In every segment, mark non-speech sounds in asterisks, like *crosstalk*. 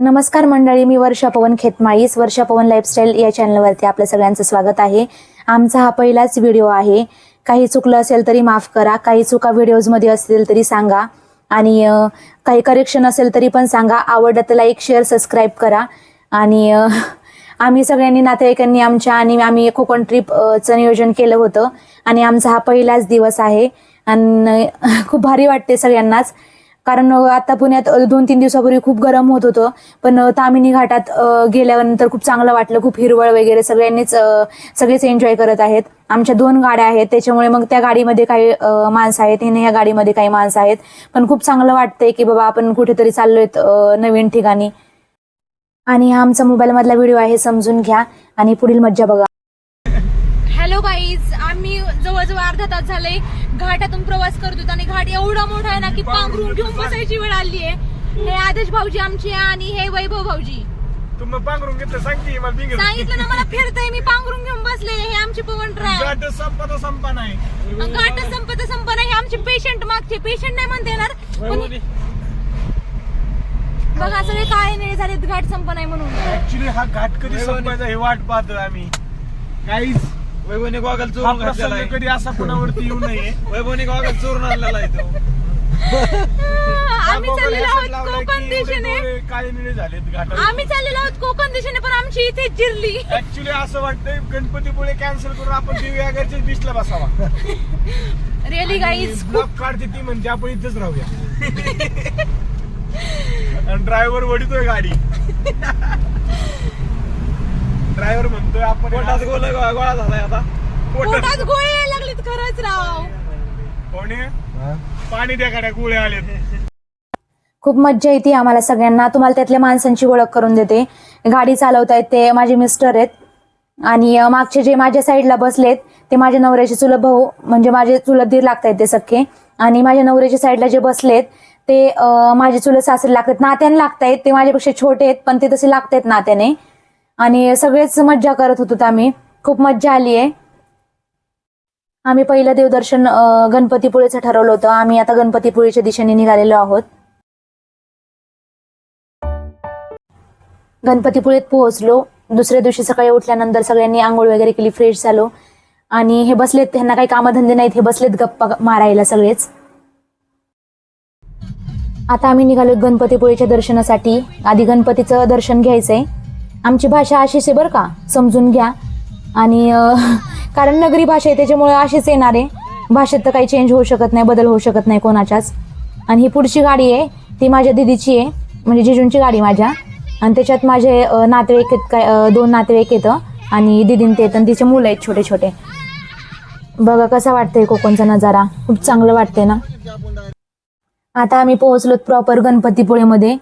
नमस्कार मंडळी मी वर्षा पवन खेतमाळीस वर्षा पवन लाईफस्टाईल या चॅनलवरती आपलं सगळ्यांचं स्वागत आहे. आमचा हा पहिलाच व्हिडिओ आहे. काही चुकलं असेल तरी माफ करा काही चुका व्हिडिओजमध्ये असतील तरी सांगा. आणि काही करेक्शन असेल तरी पण सांगा. आवडलं तर लाईक शेअर सबस्क्राईब करा. आणि आम्ही सगळ्यांनी नातेवाईकांनी आमच्या आणि आम्ही कोकण ट्रिपचं नियोजन केलं होतं. आणि आमचा हा पहिलाच दिवस आहे. आणि खूप भारी वाटते सगळ्यांनाच. कारण आता पुण्यात दोन तीन दिवसापूर्वी खूप गरम होत होतं. पण तामिनी घाटात गेल्यानंतर खूप चांगलं वाटलं. खूप हिरवळ वगैरे सगळ्यांनीच सगळेच एन्जॉय करत आहेत. आमच्या दोन गाड्या आहेत. त्याच्यामुळे मग त्या गाडीमध्ये काही माणसं आहेत. हिने ह्या गाडीमध्ये काही माणसं आहेत. पण खूप चांगलं वाटतंय की बाबा आपण कुठेतरी चाललोय नवीन ठिकाणी. आणि हा आमचा मोबाईलमधला व्हिडिओ आहे समजून घ्या. आणि पुढील मज्जा बघा हॅलो गाईज आम्ही जवळजवळ अर्धा तास झाले घाटातून प्रवास करतो आणि घाट एवढा मोठा आहे ना की पांघरून घेऊन बसायची वेळ आली आहे. हे आदेश भाऊजी आमचे आणि हे वैभव भाऊजी. तुम्ही पांघरून घेतलं सांग की मला सांगितलं ना मला फिरतय मी पांघरून घेऊन बसले हे आमचे पवन ट्राय संपता संपा नाही. घाट संपत संपत हे आमचे पेशंट मागचे. पेशंट नाही म्हणता येणार. बघा सगळे काळे निळे झालेत घाट संप नाही म्हणून. ऍक्च्युली हा घाट कधी संपायचा हे वाट पाहतोय आम्ही. काहीच वैभवने गॉगल हा चोरून घातलेला प्रसंग आहे. कधी असा कुणावरती येऊ नये. वैभवने गॉगल चोरून आणलेला आहे तो. आम्ही चाललेलो आहोत कोकण दिशेने. काळे निळे झालेत घाटात आम्ही चाललेलो आहोत कोकण दिशेने पण आमची इथे जिरली ऍक्च्युली असं वाटतंय गणपतीपुळे कॅन्सल करून आपण दिव्यागरच्या बीचला बसावा. रिअली गाईज ब्लॉक काढते ती म्हणजे आपण इथेच राहूया. *laughs* आणि ड्रायव्हर वडितोय गाडी. ड्रायव्हर म्हणतोय आपण पोटात गोल गोळा झालाय आता. पोटात गोळे यायला लागलेत खरंच राव. कोणी? पाणी द्या गाड्या गोळे आलेत. खूप मज्जा येते आम्हाला सगळ्यांना. तुम्हाला त्यातल्या माणसांची ओळख करून देते. गाडी चालवतायत ते माझे मिस्टर आहेत. आणि मागचे जे माझ्या साईडला बसलेत ते माझ्या नवऱ्याचे चुलत भाऊ म्हणजे माझे चुलत दीर लागतायत ते सख्खे. आणि माझ्या नवऱ्याच्या साईडला जे बसलेत ते माझे चुलत सासरे लागतात. नात्याने लागतायत ते माझ्यापेक्षा छोटे आहेत पण ते तसे लागतायत नात्याने. आणि सगळेच मज्जा करत होतो आम्ही. खूप मज्जा आली आहे. आम्ही पहिलं देवदर्शन गणपतीपुळेचं ठरवलं होतं. आम्ही आता गणपतीपुळेच्या दिशेने निघालेलो आहोत. गणपतीपुळेत पोहोचलो. दुसऱ्या दिवशी सकाळी उठल्यानंतर सगळ्यांनी आंघोळ वगैरे केली फ्रेश झालो. आणि हे बसलेत त्यांना काही कामधंदे नाहीत. हे बसलेत गप्पा मारायला सगळेच. आता आम्ही निघालो गणपतीपुळेच्या दर्शनासाठी. आधी गणपतीचं दर्शन घ्यायचंय. आमची भाषा अशीच आहे बरं का. समजून घ्या. आणि *laughs* कारण नगरी भाषा आहे त्याच्यामुळे अशीच येणार आहे. भाषेत तर काही चेंज होऊ शकत नाही बदल होऊ शकत नाही कोणाच्याच. आणि ही पुढची गाडी आहे ती माझ्या दिदीची आहे. म्हणजे जिजूंची गाडी माझ्या. आणि त्याच्यात माझे नातेवाईक आहेत काय दोन नातेवाईक येतं आणि दिदीन ते येतं आणि तिचे मुलं आहेत छोटे छोटे. बघा कसा वाटतंय कोकणचा नजारा. खूप चांगलं वाटतंय ना. आता आम्ही पोहोचलोत प्रॉपर गणपतीपुळेमध्ये.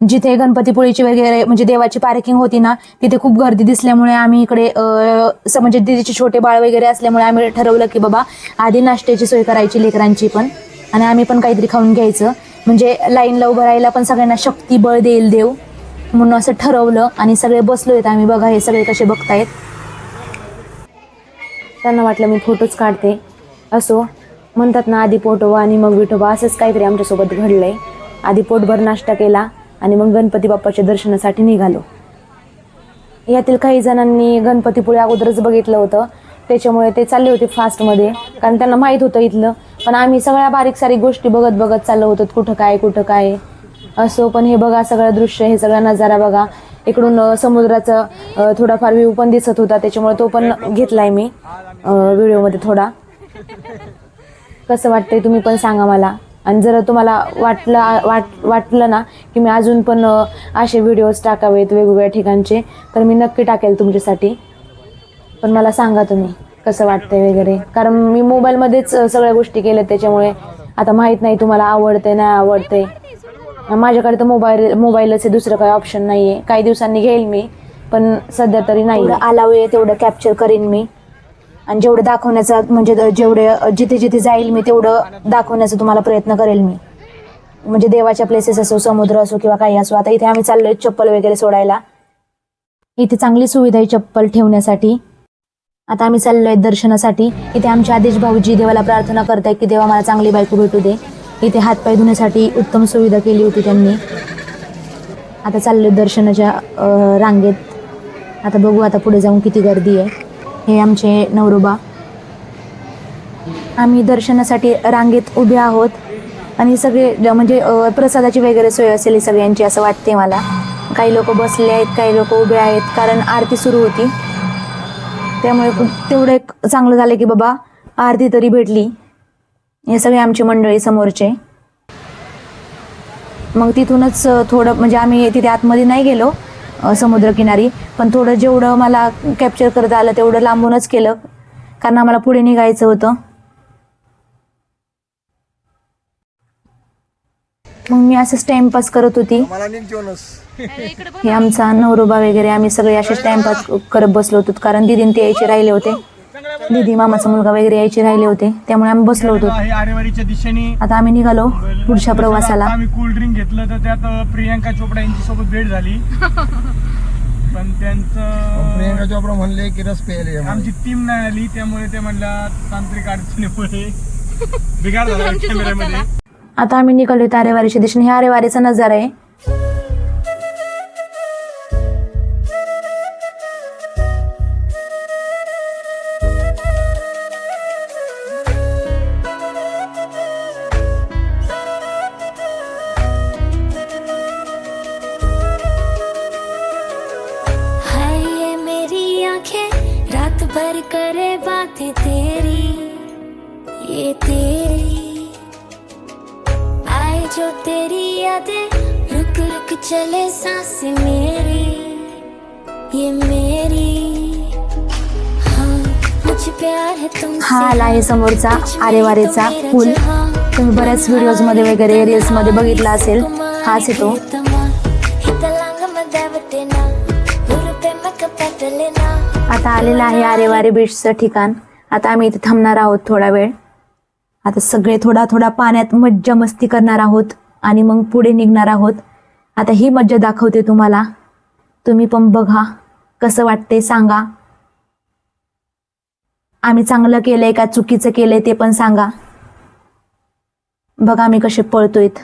जिथे गणपतीपुळेची वगैरे म्हणजे देवाची पार्किंग होती ना तिथे खूप गर्दी दिसल्यामुळे आम्ही इकडे म्हणजे दिदीचे छोटे बाळ वगैरे असल्यामुळे आम्ही ठरवलं की बाबा आधी नाश्त्याची सोय करायची लेकरांची पण आणि आम्ही पण काहीतरी खाऊन घ्यायचं. म्हणजे लाईनला उभं राहायला पण सगळ्यांना शक्ती बळ देईल देव म्हणून असं ठरवलं आणि सगळे बसलो आहेत आम्ही. बघा हे सगळे कसे बघतायत. त्यांना वाटलं मी फोटोच काढते. असो म्हणतात ना आधी पोटोबा आणि मग विठोबा असंच काहीतरी आमच्यासोबत घडलंय. आधी पोटभर नाश्ता केला आणि मग गणपती बाप्पाच्या दर्शनासाठी निघालो. यातील काही जणांनी गणपतीपुळे अगोदरच बघितलं होतं. त्याच्यामुळे ते चालले होते फास्टमध्ये कारण त्यांना माहीत होतं इथलं. पण आम्ही सगळ्या बारीक सारीक गोष्टी बघत बघत चाललो होतो. कुठं काय कुठं काय. असो पण हे बघा सगळं दृश्य हे सगळा नजारा बघा. इकडून समुद्राचं समुद्राचा थोडाफार व्ह्यू पण दिसत होता. त्याच्यामुळे तो पण घेतलाय मी व्हिडिओमध्ये थोडा. कसं वाटतंय तुम्ही पण सांगा मला. आणि जर तुम्हाला वाटलं वाट वाटलं ना की मी अजून पण असे व्हिडिओज टाकावेत वेगवेगळ्या ठिकाणचे तर मी नक्की टाकेल तुमच्यासाठी. पण मला सांगा तुम्ही कसं वाटतंय वगैरे? कारण मी मोबाईलमध्येच सगळ्या गोष्टी केल्या त्याच्यामुळे आता माहीत नाही तुम्हाला आवडते नाही आवडते माझ्याकडे तर मोबाईल मोबाईलच आहे दुसरं काही ऑप्शन नाही आहे काही दिवसांनी घेईल मी पण सध्या तरी नाही. आला वेळ तेवढं कॅप्चर करीन मी. आणि जेवढं दाखवण्याचा म्हणजे जेवढे जिथे जिथे जाईल मी तेवढं दाखवण्याचा तुम्हाला प्रयत्न करेल मी. म्हणजे देवाच्या प्लेसेस असो समुद्र असो किंवा काही असो आता इथे आम्ही चाललोय चप्पल वगैरे सोडायला. इथे चांगली सुविधा आहे चप्पल ठेवण्यासाठी. आता आम्ही चाललोय दर्शनासाठी. इथे आमचे आदेश भाऊजी देवाला प्रार्थना करतायत की देवा मला चांगली बायको भेटू दे. इथे हातपाय धुण्यासाठी उत्तम सुविधा केली होती त्यांनी. आता चाललोय दर्शनाच्या रांगेत. आता बघू आता पुढे जाऊन किती गर्दी आहे. हे आमचे नवरोबा. आम्ही दर्शनासाठी रांगेत उभे आहोत. आणि सगळे ज- म्हणजे प्रसादाची वगैरे सोय असेल सगळ्यांची असं वाटते मला. काही लोक बसले आहेत काही लोक उभे आहेत कारण आरती सुरू होती. त्यामुळे तेवढं एक चांगलं झालं की बाबा आरती तरी भेटली. हे सगळे आमची मंडळी समोरचे. मग तिथूनच थोडं म्हणजे आम्ही तिथे आतमध्ये नाही गेलो. समुद्रकिनारी. पण थोडं जेवढं मला कॅप्चर करता आलं तेवढं लांबूनच केलं. कारण आम्हाला पुढे निघायचं होतं. मग मी असंच टाइमपास करत होती. हे आमचा नवरोबा वगैरे आम्ही सगळे असेच टाइमपास करत बसलो होतो. कारण दिदीन ते यायचे राहिले होते. दिदी मामाचा मुलगा वगैरे यायचे राहिले होते त्यामुळे आम्ही बसलो होतो. आरेवारीच्या दिशेने आता आम्ही निघालो पुढच्या प्रवासाला. आम्ही कोल्ड ड्रिंक घेतलं तर त्यात प्रियांका चोपडा यांची सोबत भेट झाली. *laughs* पण त्यांचं प्रियंका चोपडा म्हणले की रस प्यायले आमची टीम नाही आली त्यामुळे ते म्हणल्या तांत्रिक अडचणीमुळे *laughs* बिघाड झाला कॅमेऱ्यामध्ये. आता आम्ही निघालो तारेवारीच्या दिशेने. हे आरेवारीचा नजारा आहे. भर करे बातें तेरी ये तेरी। आए जो तेरी यादें रुक रुक चले सांसें मेरी ये मेरी। हाँ आला आहे समोरचा आरेवारेचा पूल तुम्ही बऱ्याच व्हिडिओजमध्ये वगैरे रील्समध्ये बघितला असेल. हाच येतो आता आलेलं आहे आरेवारे बीचचं ठिकाण. आता आम्ही इथे थांबणार आहोत थोडा वेळ. आता सगळे थोडा थोडा पाण्यात मज्जा मस्ती करणार आहोत आणि मग पुढे निघणार आहोत. आता ही मज्जा दाखवते तुम्हाला. तुम्ही पण बघा कसं वाटते सांगा. आम्ही चांगलं केलंय का चुकीचं केलंय ते पण सांगा. बघा आम्ही कसे पळतोयत.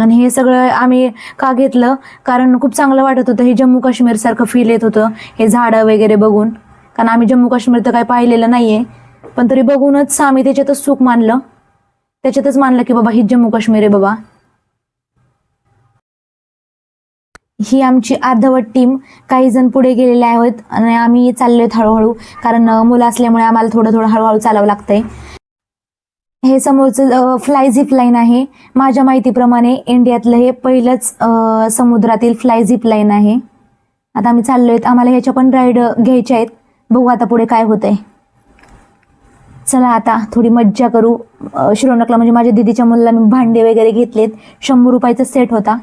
आणि हे सगळं आम्ही का घेतलं? कारण खूप चांगलं वाटत होतं. हे जम्मू काश्मीर सारखं फील येत होतं. हे झाडं वगैरे बघून. कारण आम्ही जम्मू काश्मीर तर काही पाहिलेलं नाहीये. पण तरी बघूनच आम्ही त्याच्यातच सुख मानलं. त्याच्यातच मानलं की बाबा ही जम्मू काश्मीर आहे बाबा. ही आमची अर्धवट टीम काही जण पुढे गेलेले आहेत. आणि आम्ही चाललोय हळूहळू. कारण मुलं असल्यामुळे आम्हाला थोडं थोडं हळूहळू चालावं लागतंय. हे समोरचं फ्लाय झिप लाईन आहे. माझ्या माहितीप्रमाणे इंडियातलं हे पहिलंच समुद्रातील फ्लाय झिप लाईन आहे. आता आम्ही चाललो आहेत आम्हाला ह्याच्या पण राईड घ्यायच्या आहेत. बघू आता पुढे काय होतंय. चला आता थोडी मज्जा करू. श्रोनकला म्हणजे माझ्या दिदीच्या मुलाला मी भांडे वगैरे घेतलेत. शंभर रुपयाचा सेट होता.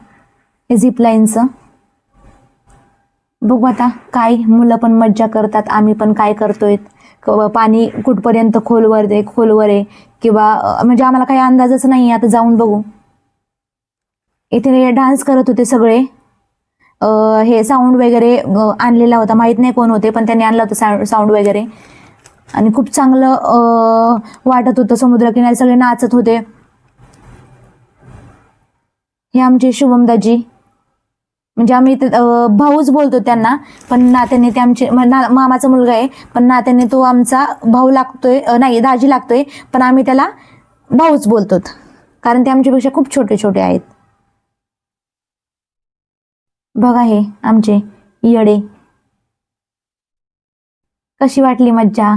हे झिप लाईनचं बघू आता काय मुलं पण मज्जा करतात आम्ही पण काय करतोय पाणी कुठपर्यंत खोलवर आहे खोलवर आहे किंवा म्हणजे आम्हाला काही अंदाजच नाही आता जाऊन बघू. इथे डान्स करत होते सगळे. हे साऊंड वगैरे आणलेला होता. माहीत नाही कोण होते पण त्यांनी आणलं होतं साऊंड वगैरे. आणि खूप चांगलं वाटत होतं समुद्रकिनारी. सगळे नाचत होते. हे आमचे शुभमदाजी. म्हणजे आम्ही भाऊच बोलतो त्यांना पण नात्याने ते आमचे मामाचा मुलगा आहे पण नात्याने तो आमचा भाऊ लागतोय नाही दाजी लागतोय पण आम्ही त्याला भाऊच बोलतो कारण ते आमच्यापेक्षा खूप छोटे छोटे आहेत. बघा हे आमचे येडे. कशी वाटली मज्जा?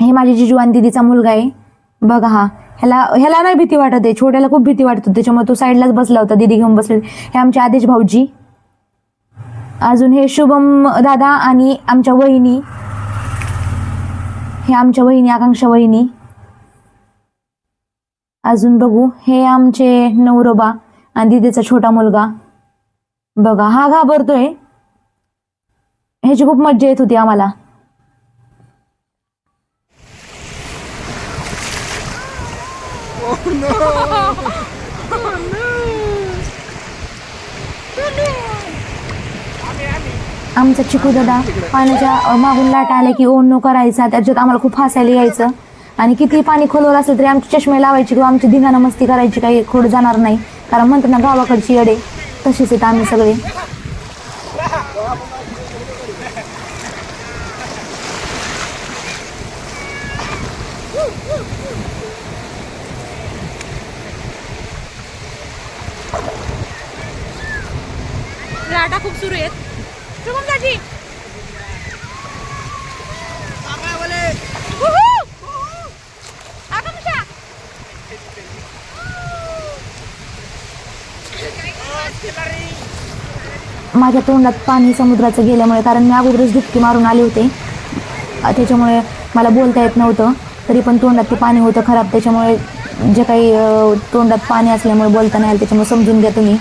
हे माझी जिजू दीदीचा मुलगा आहे बघा हा. ह्याला ह्याला नाही भीती वाटत आहे. छोट्याला खूप भीती वाटत होती. त्याच्यामुळे तो साईडलाच बसला होता. दीदी घेऊन बसले. हे आमचे आदेश भाऊजी. अजून हे शुभम दादा आणि आमच्या वहिनी. हे आमच्या वहिनी आकांक्षा वहिनी. अजून बघू. हे आमचे नवरोबा आणि दिदीचा छोटा मुलगा. बघा हा घाबरतोय. ह्याची खूप मज्जा येत होती आम्हाला. *laughs* आमचा चिकू दादा पाण्याच्या मागून लाटा आल्या की ओन नो करायचा. त्याच्यात आम्हाला खूप हसायला यायचं. आणि किती पाणी खोलवर असेल तरी आमची चष्मे लावायची किंवा आमची धिंगाणा मस्ती करायची काही खोड जाणार नाही. कारण म्हणतात ना गावाकडची येडे तशीच आहेत आम्ही सगळे लाटा खूप सुरू आहेत माझ्या तोंडात पाणी समुद्राचं गेल्यामुळे कारण मी अगोदरच डुबकी मारून आले होते. त्याच्यामुळे मला बोलता येत नव्हतं. तरी पण तोंडात ते पाणी होतं खराब. त्याच्यामुळे जे काही तोंडात पाणी असल्यामुळे बोलता नाही आलं. त्याच्यामुळे समजून घ्या तुम्ही.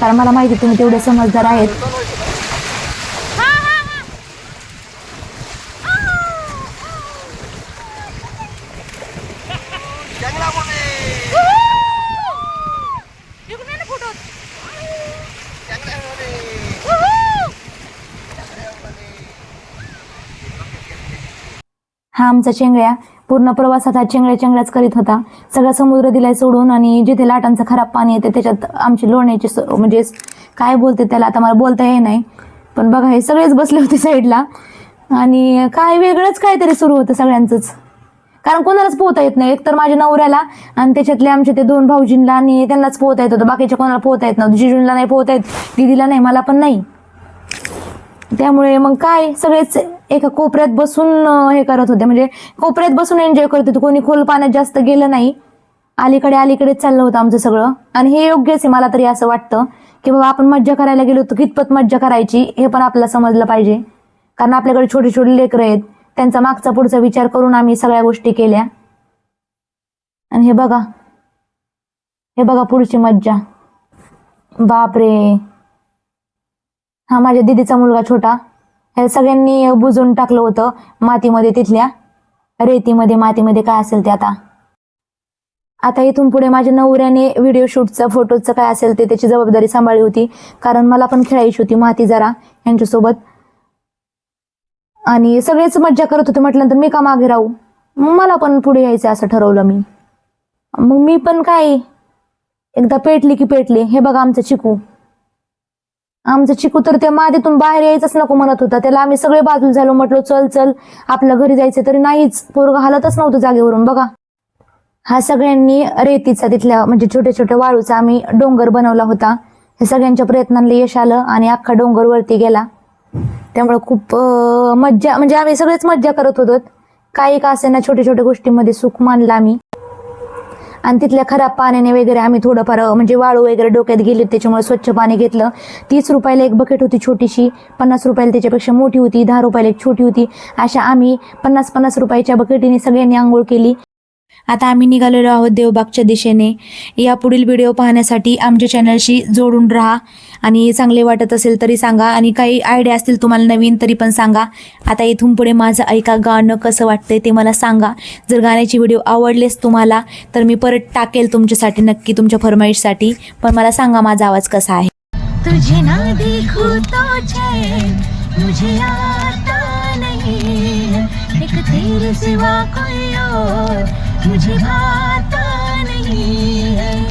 कारण मला माहिती तुम्ही तेवढे समजदार आहेत हा, हा, हा. उहू! इकडून ये ना फोटोत. उहू! हा आमचा चेंगळ्या पूर्ण प्रवासात हा चेंगळ्या चेंगळ्याच करीत होता. सगळा समुद्र दिलाय सोडून आणि जिथे लाटांचं खराब पाणी येते त्याच्यात आमची लोण्याची स- म्हणजे काय बोलते त्याला आता मला बोलता येत नाही. पण बघा हे सगळेच बसले होते साईडला. आणि काय वेगळंच काहीतरी सुरू होतं सगळ्यांचंच. कारण कोणालाच पोहता येत नाही. एकतर माझ्या नवऱ्याला आणि त्याच्यातले आमचे ते दोन भाऊजींना आणि त्यांनाच पोहता येत होतं. बाकीच्या कोणाला पोहता येत नव्हतं. जिजूंना नाही पोहता येत दिदीला नाही मला पण नाही. त्यामुळे मग काय? सगळेच एका कोपऱ्यात बसून हे करत होते. म्हणजे कोपऱ्यात बसून एन्जॉय करत होते. कोणी खोल पाण्यात जास्त गेलं नाही. अलीकडे अलीकडेच चाललं होतं आमचं सगळं. आणि हे योग्यच आहे. मला तरी असं वाटतं की बाबा आपण मज्जा करायला गेलो होतो कितपत मज्जा करायची हे पण आपल्याला समजलं पाहिजे. कारण आपल्याकडे छोटे छोटे लेकरं आहेत. त्यांचा मागचा पुढचा विचार करून आम्ही सगळ्या गोष्टी केल्या. आणि हे बघा. हे बघा पुढची मज्जा. बापरे. हा माझ्या दिदीचा मुलगा छोटा. हे सगळ्यांनी बुजून टाकलं होतं मातीमध्ये तिथल्या. रेतीमध्ये मातीमध्ये काय असेल ते आता? आता इथून पुढे माझ्या नवऱ्याने व्हिडिओ शूटचं फोटोचं काय असेल ते त्याची जबाबदारी सांभाळली होती. कारण मला पण खेळायची होती माती जरा यांच्यासोबत. आणि सगळेच मज्जा करत होते म्हटल्यानंतर मी का मागे राहू? मग मला पण पुढे यायचं असं ठरवलं मी. मग मी पण काय? एकदा पेटली की पेटली. हे बघा आमचं चिकू. आमचं चिकू तर त्या मादीतून बाहेर यायचंच नको म्हणत होता. त्याला आम्ही सगळे बाजूला झालो म्हटलो चल चल आपल्या घरी जायचं तरी नाहीच. पोरग हालतच नव्हतं जागेवरून बघा. हा सगळ्यांनी रेतीचा तिथल्या म्हणजे छोट्या छोट्या वाळूचा आम्ही डोंगर बनवला होता. हे सगळ्यांच्या प्रयत्नांना यश आलं आणि अख्खा डोंगर वरती गेला. त्यामुळे खूप मज्जा म्हणजे आम्ही सगळेच मज्जा करत होतो. काही का असे ना छोट्या छोट्या गोष्टींमध्ये सुख मानला आम्ही. आणि तिथल्या खराब पाण्याने वगैरे आम्ही थोडंफार म्हणजे वाळू वगैरे डोक्यात गेली त्याच्यामुळे स्वच्छ पाणी घेतलं. तीस रुपयाला एक बकेट होती छोटीशी पन्नास रुपयाला त्याच्यापेक्षा मोठी होती दहा रुपयाला एक छोटी होती. अशा आम्ही पन्नास पन्नास रुपयाच्या बकेटीने सगळ्यांनी आंघोळ केली. आता आम्ही निघालेलो आहोत देवबागच्या दिशेने. या पुढील व्हिडिओ पाहण्यासाठी आमच्या चॅनलशी जोडून राहा. आणि चांगले वाटत असेल तरी सांगा. आणि काही आयडिया असतील तुम्हाला नवीन तरी पण सांगा. आता इथून पुढे माझं ऐका गाणं कसं वाटतंय ते मला सांगा. जर गाण्याची व्हिडिओ आवडलेच तुम्हाला तर मी परत टाकेल तुमच्यासाठी नक्की तुमच्या फरमाईशसाठी. पण मला सांगा माझा आवाज कसा आहे. तुझे ना देखूं तो मुझे आता नहीं. एक तेरे सिवा कोई और मुझे भाता नहीं है।